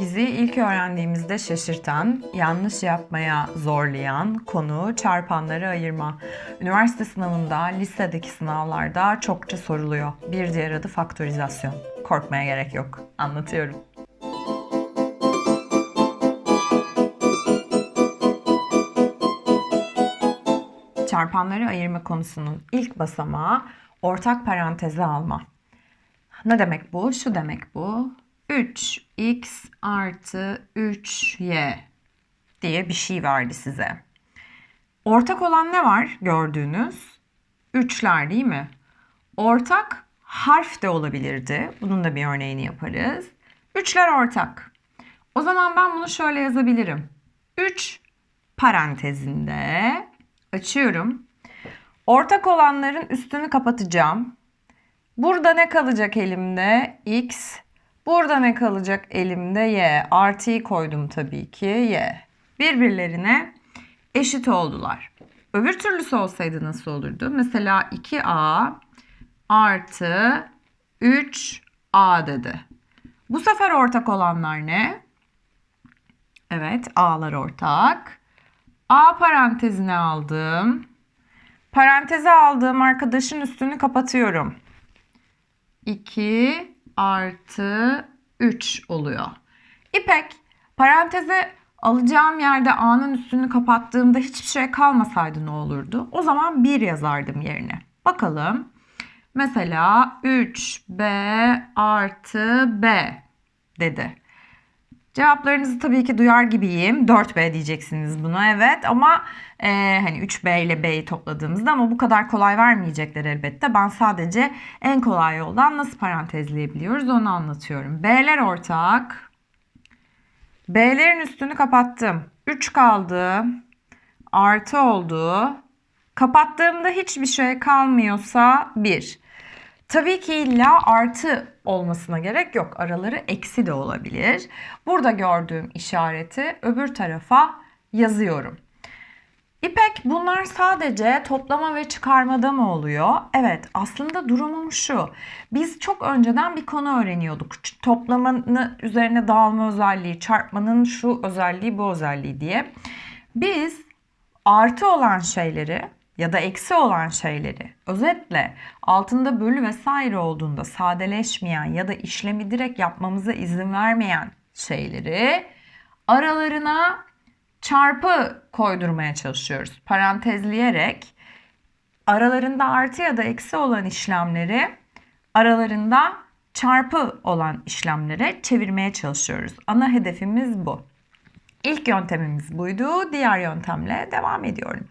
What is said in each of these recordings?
Bizi ilk öğrendiğimizde şaşırtan, yanlış yapmaya zorlayan konu çarpanları ayırma. Üniversite sınavında, lisedeki sınavlarda çokça soruluyor. Bir diğer adı faktorizasyon. Korkmaya gerek yok. Anlatıyorum. Çarpanları ayırma konusunun ilk basamağı ortak paranteze alma. Ne demek bu? Şu demek bu. 3x artı 3y diye bir şey verdi size. Ortak olan ne var gördüğünüz? Üçler değil mi? Ortak harf de olabilirdi. Bunun da bir örneğini yaparız. Üçler ortak. O zaman ben bunu şöyle yazabilirim. 3 parantezinde açıyorum. Ortak olanların üstünü kapatacağım. Burada ne kalacak elimde? X. Burada ne kalacak elimde? Y. Artıyı koydum tabii ki. Y. Birbirlerine eşit oldular. Öbür türlüsü olsaydı nasıl olurdu? Mesela 2A artı 3A dedi. Bu sefer ortak olanlar ne? Evet, A'lar ortak. A parantezine aldım. Paranteze aldığım arkadaşın üstünü kapatıyorum. 2 artı 3 oluyor. İpek paranteze alacağım yerde A'nın üstünü kapattığımda hiçbir şey kalmasaydı ne olurdu? O zaman 1 yazardım yerine. Bakalım. Mesela 3B artı B dedi. Cevaplarınızı tabii ki duyar gibiyim. 4B diyeceksiniz buna evet ama e, hani 3B ile B'yi topladığımızda ama bu kadar kolay vermeyecekler elbette. Ben sadece en kolay yoldan nasıl parantezleyebiliyoruz onu anlatıyorum. B'ler ortak. B'lerin üstünü kapattım. 3 kaldı. Artı oldu. Kapattığımda hiçbir şey kalmıyorsa 1. Tabii ki illa artı olmasına gerek yok. Araları eksi de olabilir. Burada gördüğüm işareti öbür tarafa yazıyorum. İpek bunlar sadece toplama ve çıkarmada mı oluyor? Evet aslında durumum şu. Biz çok önceden bir konu öğreniyorduk. Toplamanın üzerine dağılma özelliği, çarpmanın şu özelliği bu özelliği diye. Biz artı olan şeyleri ya da eksi olan şeyleri özetle altında bölü vesaire olduğunda sadeleşmeyen ya da işlemi direkt yapmamıza izin vermeyen şeyleri aralarına çarpı koydurmaya çalışıyoruz. Parantezleyerek aralarında artı ya da eksi olan işlemleri aralarında çarpı olan işlemlere çevirmeye çalışıyoruz. Ana hedefimiz bu. İlk yöntemimiz buydu. Diğer yöntemle devam ediyorum.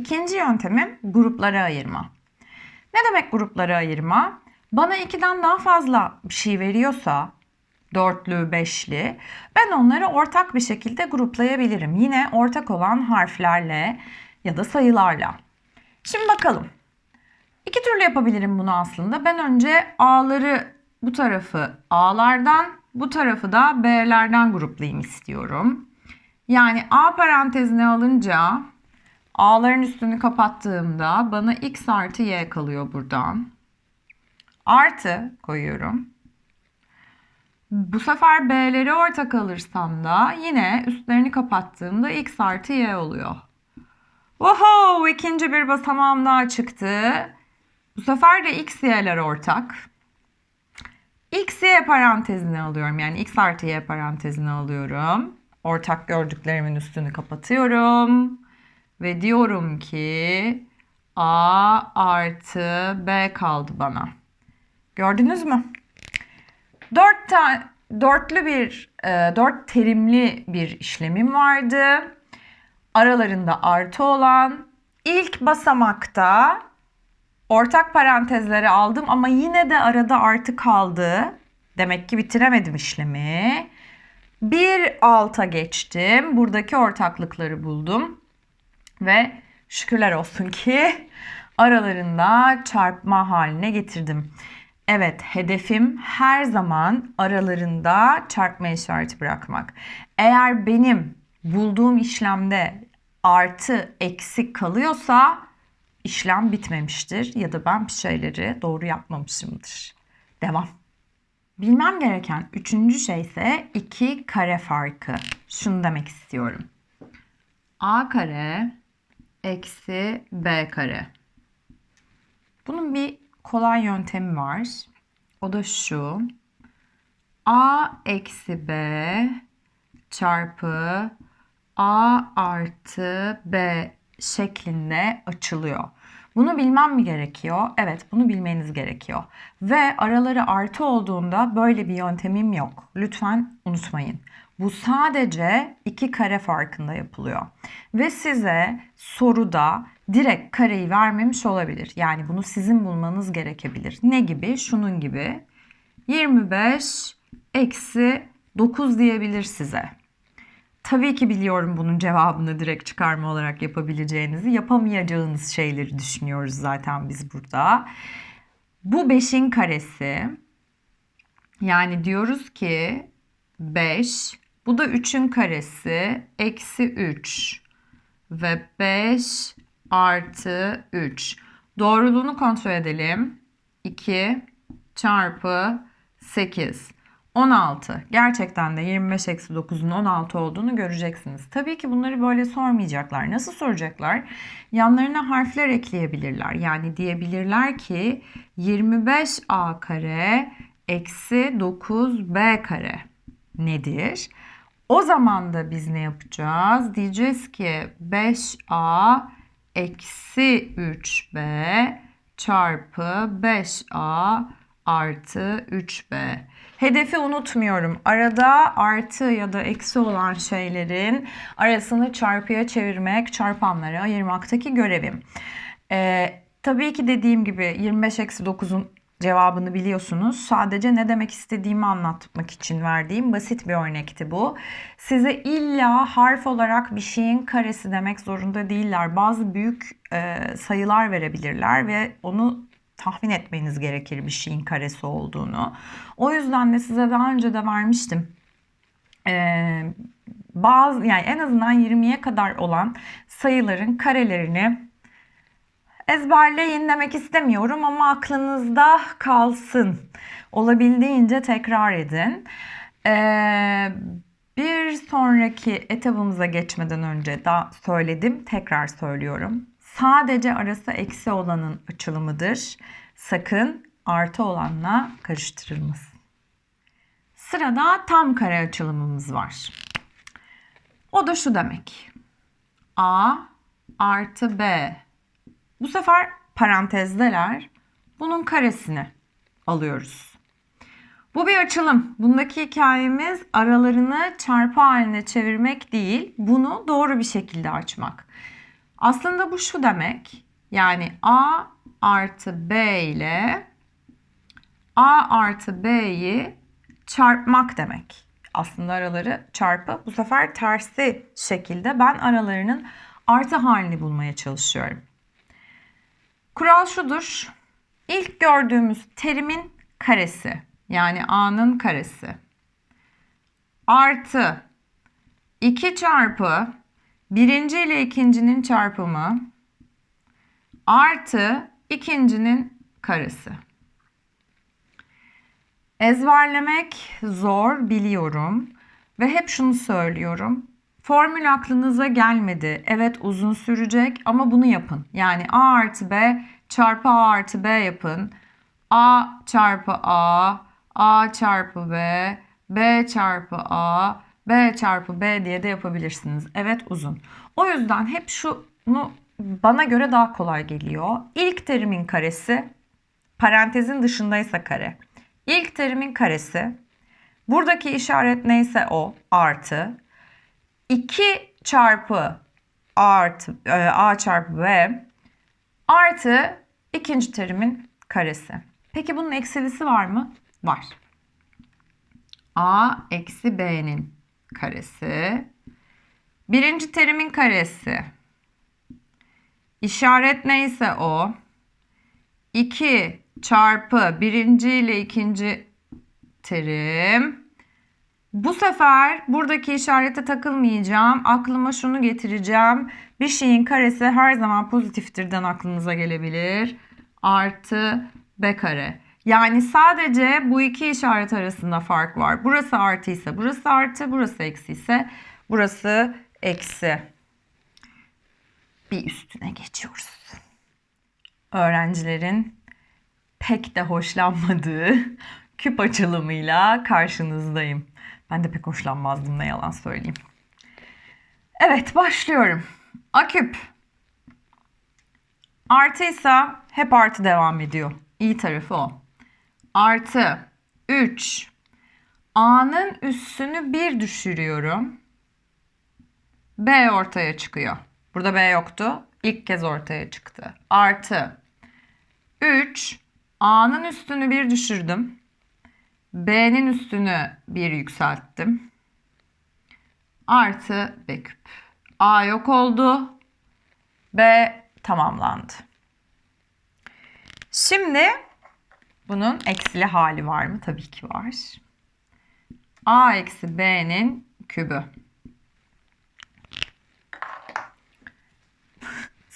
İkinci yöntemim gruplara ayırma. Ne demek gruplara ayırma? Bana ikiden daha fazla bir şey veriyorsa dörtlü, beşli ben onları ortak bir şekilde gruplayabilirim. Yine ortak olan harflerle ya da sayılarla. Şimdi bakalım. İki türlü yapabilirim bunu aslında. Ben önce A'ları bu tarafı A'lardan, bu tarafı da B'lerden gruplayayım istiyorum. Yani A parantezine alınca A'ların üstünü kapattığımda bana x artı y kalıyor buradan. Artı koyuyorum. Bu sefer B'leri ortak alırsam da yine üstlerini kapattığımda x artı y oluyor. Oho ikinci bir basamağım daha çıktı. Bu sefer de x y'ler ortak. x y parantezine alıyorum. Yani x artı y parantezine alıyorum. Ortak gördüklerimin üstünü kapatıyorum. Ve diyorum ki A artı B kaldı bana. Gördünüz mü? Dört tane dörtlü bir, e, dört terimli bir işlemim vardı. Aralarında artı olan ilk basamakta ortak parantezleri aldım ama yine de arada artı kaldı. Demek ki bitiremedim işlemi. Bir alta geçtim. Buradaki ortaklıkları buldum. Ve şükürler olsun ki aralarında çarpma haline getirdim. Evet, hedefim her zaman aralarında çarpma işareti bırakmak. Eğer benim bulduğum işlemde artı eksik kalıyorsa işlem bitmemiştir ya da ben bir şeyleri doğru yapmamışımdır. Devam. Bilmem gereken üçüncü şey ise 2 kare farkı. Şunu demek istiyorum. A kare eksi B kare. Bunun bir kolay yöntemi var. O da şu. A eksi B çarpı A artı B şeklinde açılıyor. Bunu bilmem mi gerekiyor? Evet, bunu bilmeniz gerekiyor. Ve araları artı olduğunda böyle bir yöntemim yok. Lütfen unutmayın. Bu sadece iki kare farkında yapılıyor. Ve size soruda direkt kareyi vermemiş olabilir. Yani bunu sizin bulmanız gerekebilir. Ne gibi? Şunun gibi. 25 eksi 9 diyebilir size. Tabii ki biliyorum bunun cevabını direkt çıkarma olarak yapabileceğinizi. Yapamayacağınız şeyleri düşünüyoruz zaten biz burada. Bu 5'in karesi. Yani diyoruz ki 5. Bu da 3'ün karesi. Eksi 3. Ve 5 artı 3. Doğruluğunu kontrol edelim. 2 çarpı 8. 16. Gerçekten de 25 eksi 9'un 16 olduğunu göreceksiniz. Tabii ki bunları böyle sormayacaklar. Nasıl soracaklar? Yanlarına harfler ekleyebilirler. Yani diyebilirler ki 25a kare eksi 9b kare nedir? O zaman da biz ne yapacağız? Diyeceğiz ki 5a eksi 3b çarpı 5a artı 3b. Hedefi unutmuyorum. Arada artı ya da eksi olan şeylerin arasını çarpıya çevirmek, çarpanlara ayırmaktaki görevim. Ee, tabii ki dediğim gibi 25 eksi 9'un cevabını biliyorsunuz. Sadece ne demek istediğimi anlatmak için verdiğim basit bir örnekti bu. Size illa harf olarak bir şeyin karesi demek zorunda değiller. Bazı büyük e, sayılar verebilirler ve onu tahmin etmeniz gerekir bir şeyin karesi olduğunu. O yüzden de size daha önce de vermiştim. Ee, bazı yani en azından 20'ye kadar olan sayıların karelerini ezberleyin demek istemiyorum ama aklınızda kalsın. Olabildiğince tekrar edin. Ee, bir sonraki etabımıza geçmeden önce daha söyledim, tekrar söylüyorum. Sadece arası eksi olanın açılımıdır. Sakın artı olanla karıştırılmasın. Sırada tam kare açılımımız var. O da şu demek. A artı B. Bu sefer parantezdeler. Bunun karesini alıyoruz. Bu bir açılım. Bundaki hikayemiz aralarını çarpı haline çevirmek değil, bunu doğru bir şekilde açmak. Aslında bu şu demek. Yani A artı B ile A artı B'yi çarpmak demek. Aslında araları çarpı. Bu sefer tersi şekilde ben aralarının artı halini bulmaya çalışıyorum. Kural şudur. İlk gördüğümüz terimin karesi yani A'nın karesi artı 2 çarpı birinci ile ikincinin çarpımı artı ikincinin karesi. Ezberlemek zor biliyorum ve hep şunu söylüyorum. Formül aklınıza gelmedi. Evet uzun sürecek ama bunu yapın. Yani A artı B çarpı A artı B yapın. A çarpı A, A çarpı B, B çarpı A, B çarpı B diye de yapabilirsiniz. Evet uzun. O yüzden hep şunu bana göre daha kolay geliyor. İlk terimin karesi parantezin dışındaysa kare. İlk terimin karesi buradaki işaret neyse o artı 2 çarpı A artı e, A çarpı B artı ikinci terimin karesi. Peki bunun eksilisi var mı? Var. A eksi B'nin karesi. Birinci terimin karesi. İşaret neyse o. 2 çarpı birinci ile ikinci terim. Bu sefer buradaki işarete takılmayacağım. Aklıma şunu getireceğim. Bir şeyin karesi her zaman pozitiftirden aklınıza gelebilir. Artı b kare. Yani sadece bu iki işaret arasında fark var. Burası artı ise burası artı, burası eksi ise burası eksi. Bir üstüne geçiyoruz. Öğrencilerin pek de hoşlanmadığı küp açılımıyla karşınızdayım. Ben de pek hoşlanmazdım ne yalan söyleyeyim. Evet başlıyorum. A küp. Artıysa hep artı devam ediyor. İyi tarafı o. Artı 3. A'nın üssünü 1 düşürüyorum. B ortaya çıkıyor. Burada B yoktu. İlk kez ortaya çıktı. Artı 3. A'nın üstünü 1 düşürdüm. B'nin üstünü 1 yükselttim. Artı B küp. A yok oldu. B tamamlandı. Şimdi bunun eksili hali var mı? Tabii ki var. A eksi B'nin kübü.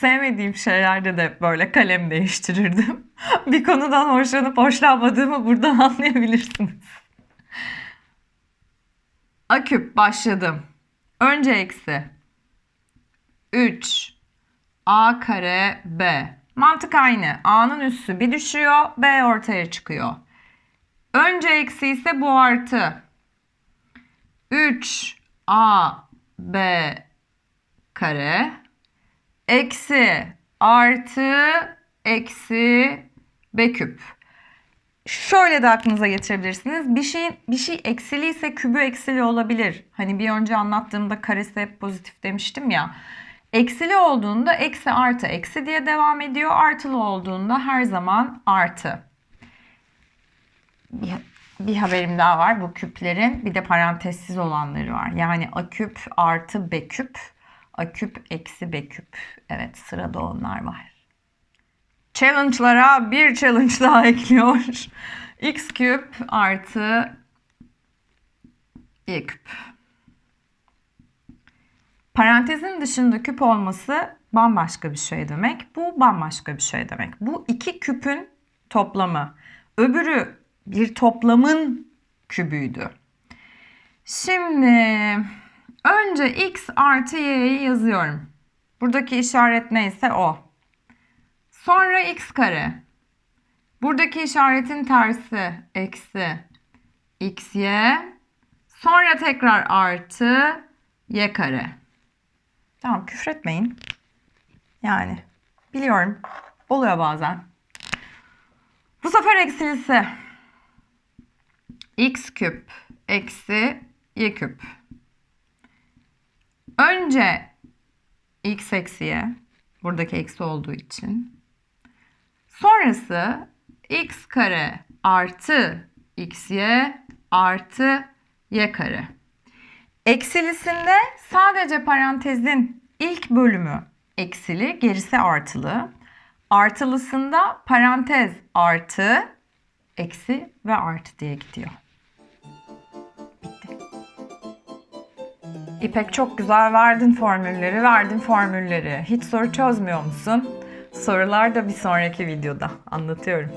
Sevmediğim şeylerde de böyle kalem değiştirirdim. Bir konudan hoşlanıp hoşlanmadığımı buradan anlayabilirsiniz. A küp başladım. Önce eksi. 3 A kare B. Mantık aynı. A'nın üssü bir düşüyor, B ortaya çıkıyor. Önce eksi ise bu artı. 3 A B kare eksi artı eksi B küp. Şöyle de aklınıza getirebilirsiniz. Bir şey bir şey eksili ise kübü eksili olabilir. Hani bir önce anlattığımda karesi hep pozitif demiştim ya. Eksili olduğunda eksi artı eksi diye devam ediyor. Artılı olduğunda her zaman artı. Bir, bir haberim daha var. Bu küplerin bir de parantezsiz olanları var. Yani a küp artı b küp. A küp eksi b küp. Evet sırada onlar var. Challenge'lara bir challenge daha ekliyor. x küp artı y küp. Parantezin dışında küp olması bambaşka bir şey demek. Bu bambaşka bir şey demek. Bu iki küpün toplamı. Öbürü bir toplamın kübüydü. Şimdi önce x artı y'yi yazıyorum. Buradaki işaret neyse o. Sonra x kare. Buradaki işaretin tersi eksi xy. Sonra tekrar artı y kare. Tamam küfretmeyin. Yani biliyorum oluyor bazen. Bu sefer eksilisi. x küp eksi y küp. Önce x eksi y. Buradaki eksi olduğu için. Sonrası x kare artı xy artı y kare. Eksilisinde sadece parantezin ilk bölümü eksili, gerisi artılı. Artılısında parantez artı, eksi ve artı diye gidiyor. İpek çok güzel verdin formülleri, verdin formülleri. Hiç soru çözmüyor musun? Sorular da bir sonraki videoda anlatıyorum.